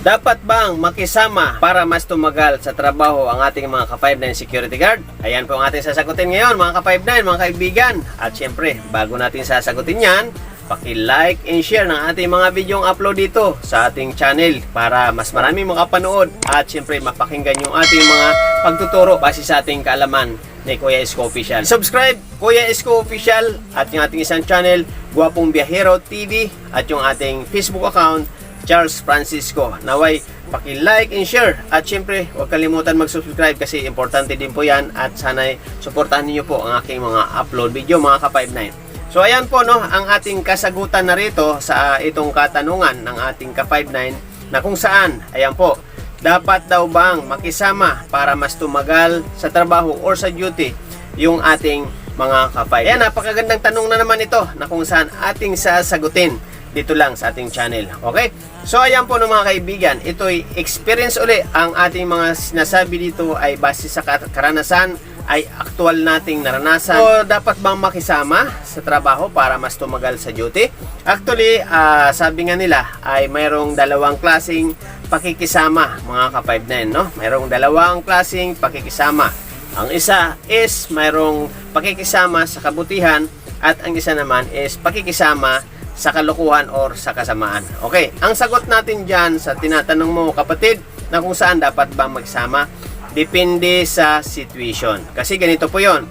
Dapat bang makisama para mas tumagal sa trabaho ang ating mga ka-59 security guard? Ayan po ang ating sasagutin ngayon mga ka-59, mga kaibigan. At syempre, bago natin sasagutin yan, paki-like and share ng ating mga videong upload dito sa ating channel para mas marami makapanood at syempre mapakinggan yung ating mga pagtuturo base sa ating kaalaman ni Kuya Isko Official. Subscribe Kuya Isko Official at yung ating isang channel, Guwapong Biyahero TV at yung ating Facebook account, Charles Francisco. Naway, paki-like and share. At syempre, huwag kalimutan mag-subscribe kasi importante din po yan. At sana'y suportahan niyo po ang aking mga upload video, mga ka-59. So ayan po no, ang ating kasagutan na rito sa itong katanungan ng ating ka-59 na kung saan, ayan po, dapat daw bang makisama para mas tumagal sa trabaho or sa duty yung ating mga ka-5. Ayan, napakagandang tanong na naman ito na kung saan ating sasagutin dito lang sa ating channel. Okay? So ayan po no mga kaibigan, ito'y experience uli. Ang ating mga sinasabi dito ay base sa kar- karanasan, ay aktual nating naranasan. So dapat bang makisama sa trabaho para mas tumagal sa duty? Actually, ah, sabi nga nila ay mayroong dalawang klasing pakikisama mga ka-59 no? Mayroong dalawang klasing pakikisama. Ang isa is mayroong pakikisama sa kabutihan at ang isa naman is pakikisama sa kalokohan or sa kasamaan. Okay, ang sagot natin dyan sa tinatanong mo kapatid na kung saan dapat ba magsama, depende sa situation. Kasi ganito po yon.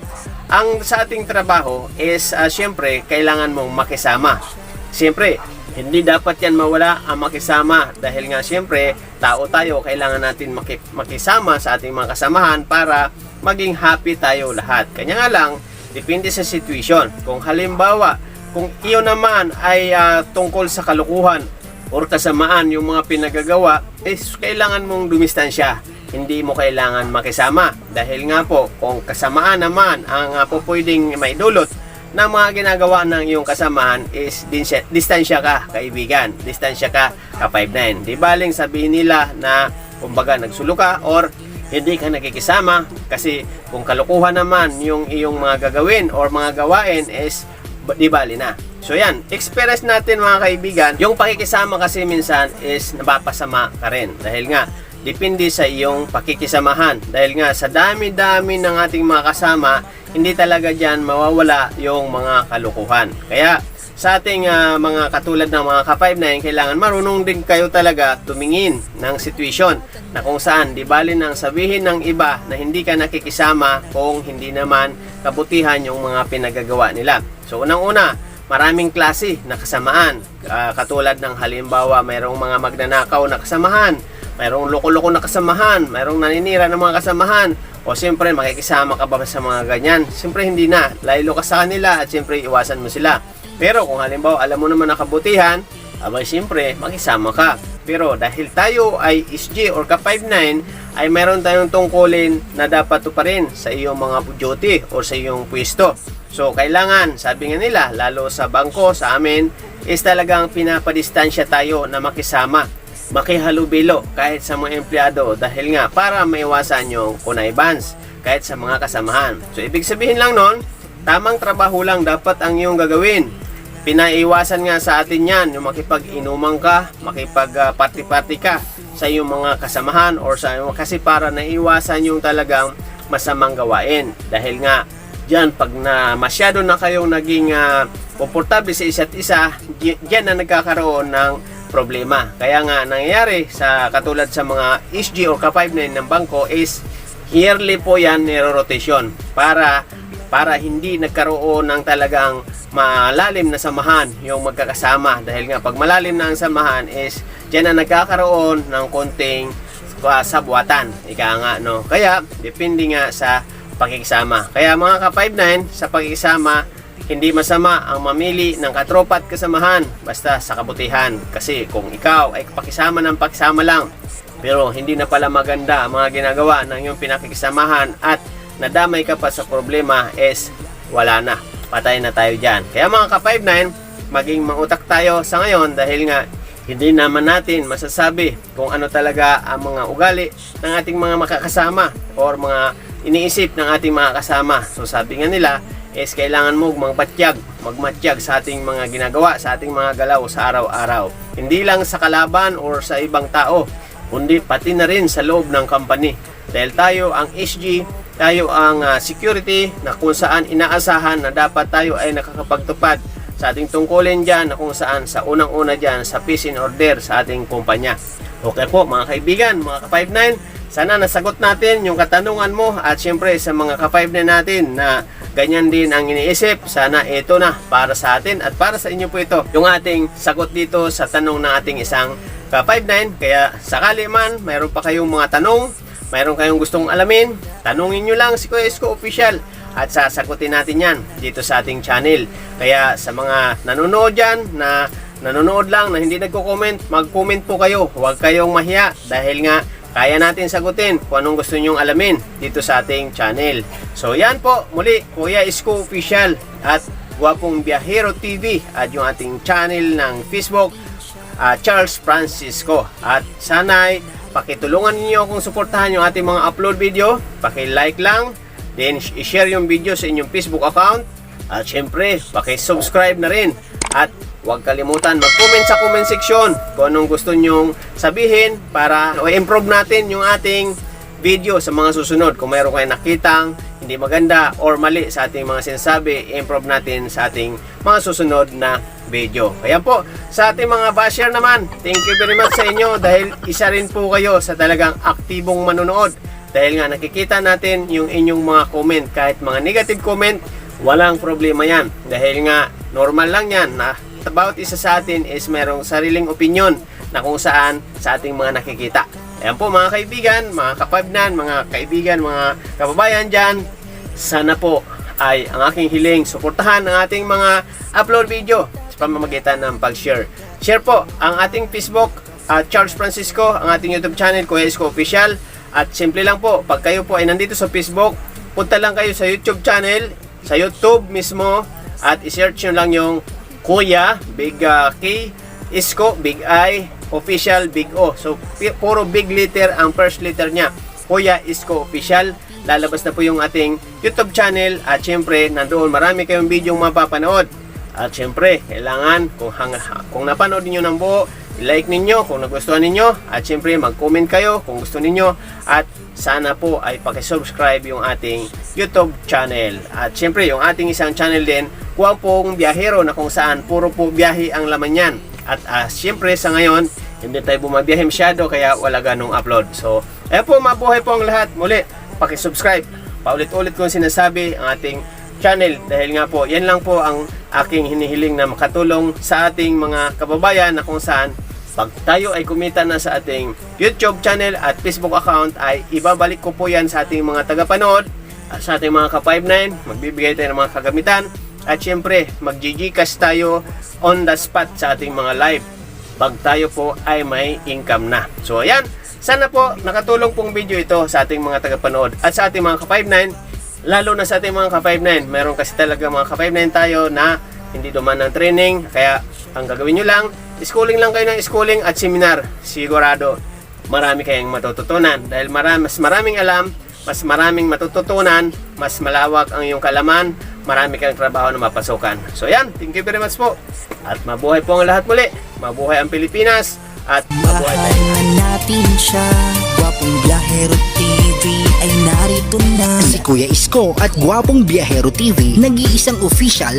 Ang sa ating trabaho is uh, syempre kailangan mong makisama. Siyempre, hindi dapat yan mawala ang makisama dahil nga siyempre tao tayo, kailangan natin maki- makisama sa ating mga kasamahan para maging happy tayo lahat. Kanya nga lang, depende sa situation. Kung halimbawa, kung iyo naman ay ah, tungkol sa kalukuhan or kasamaan yung mga pinagagawa, is kailangan mong dumistansya. Hindi mo kailangan makisama. Dahil nga po, kung kasamaan naman ang uh, po pwedeng may dulot na mga ginagawa ng iyong kasamahan is dinsya, distansya ka, kaibigan. Distansya ka, ka-59. Di baling sabihin nila na kumbaga nagsulo ka or hindi ka nakikisama kasi kung kalukuhan naman yung iyong mga gagawin or mga gawain is di bali na. So yan, experience natin mga kaibigan, yung pakikisama kasi minsan is napapasama ka rin. Dahil nga, depende sa iyong pakikisamahan. Dahil nga, sa dami-dami ng ating mga kasama, hindi talaga dyan mawawala yung mga kalukuhan. Kaya, sa ating ah, mga katulad ng mga ka-59, kailangan marunong din kayo talaga tumingin ng situation na kung saan di bali nang sabihin ng iba na hindi ka nakikisama kung hindi naman kabutihan yung mga pinagagawa nila. So unang-una, maraming klase na kasamaan. Ah, katulad ng halimbawa, mayroong mga magnanakaw na kasamahan, mayroong loko-loko na kasamahan, mayroong naninira ng mga kasamahan, o siyempre makikisama ka ba sa mga ganyan? Siyempre hindi na, laylo ka sa kanila at siyempre iwasan mo sila. Pero kung halimbawa alam mo naman ang kabutihan, abay siyempre makisama ka. Pero dahil tayo ay SG or ka-59, ay meron tayong tungkulin na dapat tuparin sa iyong mga duty o sa iyong pwesto. So kailangan, sabi nga nila, lalo sa bangko, sa amin, is talagang pinapadistansya tayo na makisama makihalubilo kahit sa mga empleyado dahil nga para maiwasan yung connivance kahit sa mga kasamahan. So ibig sabihin lang nun, tamang trabaho lang dapat ang iyong gagawin. Pinaiwasan nga sa atin yan, yung makipag-inuman ka, makipag-party-party ka sa iyong mga kasamahan or sa kasi para naiwasan yung talagang masamang gawain. Dahil nga, Diyan, pag na masyado na kayong naging ah, komportable sa isa't isa, diyan na nagkakaroon ng problema. Kaya nga, nangyayari sa katulad sa mga SG or Ka-59 ng bangko is yearly po yan niro-rotation para para hindi nagkaroon ng talagang malalim na samahan yung magkakasama. Dahil nga pag malalim na ang samahan is diyan na nagkakaroon ng konting sabwatan. Ika nga no? Kaya depende nga sa pakikisama. Kaya mga ka-59 sa pakikisama hindi masama ang mamili ng katropa at kasamahan basta sa kabutihan. Kasi kung ikaw ay pakisama ng pakisama lang pero hindi na pala maganda ang mga ginagawa ng iyong pinakikisamahan at nadamay ka pa sa problema is wala na. Patay na tayo dyan. Kaya mga ka-59, maging mautak tayo sa ngayon dahil nga hindi naman natin masasabi kung ano talaga ang mga ugali ng ating mga makakasama or mga iniisip ng ating mga kasama. So sabi nga nila, is kailangan mo magpatyag, magmatyag sa ating mga ginagawa, sa ating mga galaw sa araw-araw. Hindi lang sa kalaban or sa ibang tao, kundi pati na rin sa loob ng company. Dahil tayo ang SG, tayo ang ah, security na kung saan inaasahan na dapat tayo ay nakakapagtupad sa ating tungkulin dyan na kung saan sa unang-una dyan sa peace in order sa ating kumpanya. Okay po mga kaibigan, mga ka-59, sana nasagot natin yung katanungan mo at syempre sa mga ka-59 natin na ganyan din ang iniisip, sana ito na para sa atin at para sa inyo po ito. Yung ating sagot dito sa tanong ng ating isang ka-59. Kaya sakali man, mayroon pa kayong mga tanong, mayroon kayong gustong alamin, tanungin nyo lang si Kuya Isko Official at sasagutin natin yan dito sa ating channel. Kaya sa mga nanonood dyan na nanonood lang na hindi nagko-comment, mag-comment po kayo. Huwag kayong mahiya dahil nga kaya natin sagutin kung anong gusto nyong alamin dito sa ating channel. So yan po, muli, Kuya Isko Official at Guwapong Biyahero TV at yung ating channel ng Facebook, ah, Charles Francisco. At sana'y pakitulungan niyo akong suportahan yung ating mga upload video. Paki-like lang, then i-share yung video sa inyong Facebook account. At syempre, paki-subscribe na rin. At huwag kalimutan mag-comment sa comment section kung anong gusto nyong sabihin para i-improve natin yung ating video sa mga susunod. Kung mayroon kayong nakitang hindi maganda or mali sa ating mga sinasabi, i-improve natin sa ating mga susunod na video. Kaya po, sa ating mga basher naman, thank you very much sa inyo dahil isa rin po kayo sa talagang aktibong manonood. Dahil nga nakikita natin yung inyong mga comment, kahit mga negative comment, walang problema yan. Dahil nga, normal lang yan na about isa sa atin is merong sariling opinion na kung saan sa ating mga nakikita. Ayan po mga kaibigan, mga kapabnan, mga kaibigan, mga kababayan dyan, sana po ay ang aking hiling suportahan ang ating mga upload video pamamagitan ng pag-share. Share po ang ating Facebook at Charles Francisco, ang ating YouTube channel, Kuya Isko Official. At simple lang po, pag kayo po ay nandito sa Facebook, punta lang kayo sa YouTube channel, sa YouTube mismo, at isearch nyo lang yung Kuya, Big uh, K, Isko, Big I, Official, Big O. So, puro big letter ang first letter niya. Kuya Isko Official. Lalabas na po yung ating YouTube channel at syempre nandoon marami kayong video mapapanood. At syempre, kailangan kung, hang, kung napanood niyo ng buo, like ninyo kung nagustuhan ninyo at syempre mag-comment kayo kung gusto ninyo at sana po ay pakisubscribe yung ating YouTube channel. At syempre yung ating isang channel din, Kuwapong Biyahero na kung saan puro po biyahe ang laman yan. At ah, syempre sa ngayon, hindi tayo bumabiyahe masyado kaya wala ganong upload. So, ayan po, mabuhay po ang lahat. Muli, pakisubscribe. Paulit-ulit kong sinasabi ang ating channel dahil nga po, yan lang po ang aking hinihiling na makatulong sa ating mga kababayan na kung saan pag tayo ay kumita na sa ating YouTube channel at Facebook account ay ibabalik ko po yan sa ating mga tagapanood. At sa ating mga ka-59, magbibigay tayo ng mga kagamitan. At syempre mag-gcash tayo on the spot sa ating mga live pag tayo po ay may income na. So ayan, sana po nakatulong pong video ito sa ating mga tagapanood at sa ating mga ka-59 lalo na sa ating mga ka-59 meron kasi talaga mga ka-59 tayo na hindi duman ng training. Kaya ang gagawin nyo lang schooling lang kayo ng schooling at seminar. Sigurado marami kayong matututunan. Dahil marami, mas maraming alam mas maraming matututunan mas malawak ang iyong kalaman marami kang trabaho na mapasukan. So yan, thank you very much po. At mabuhay po ang lahat muli. Mabuhay ang Pilipinas at mabuhay tayo. Mahalin natin siya Gwapong Biyahero TV ay narito na. Si Kuya Isko at Gwapong Biyahero TV Nag-iisang official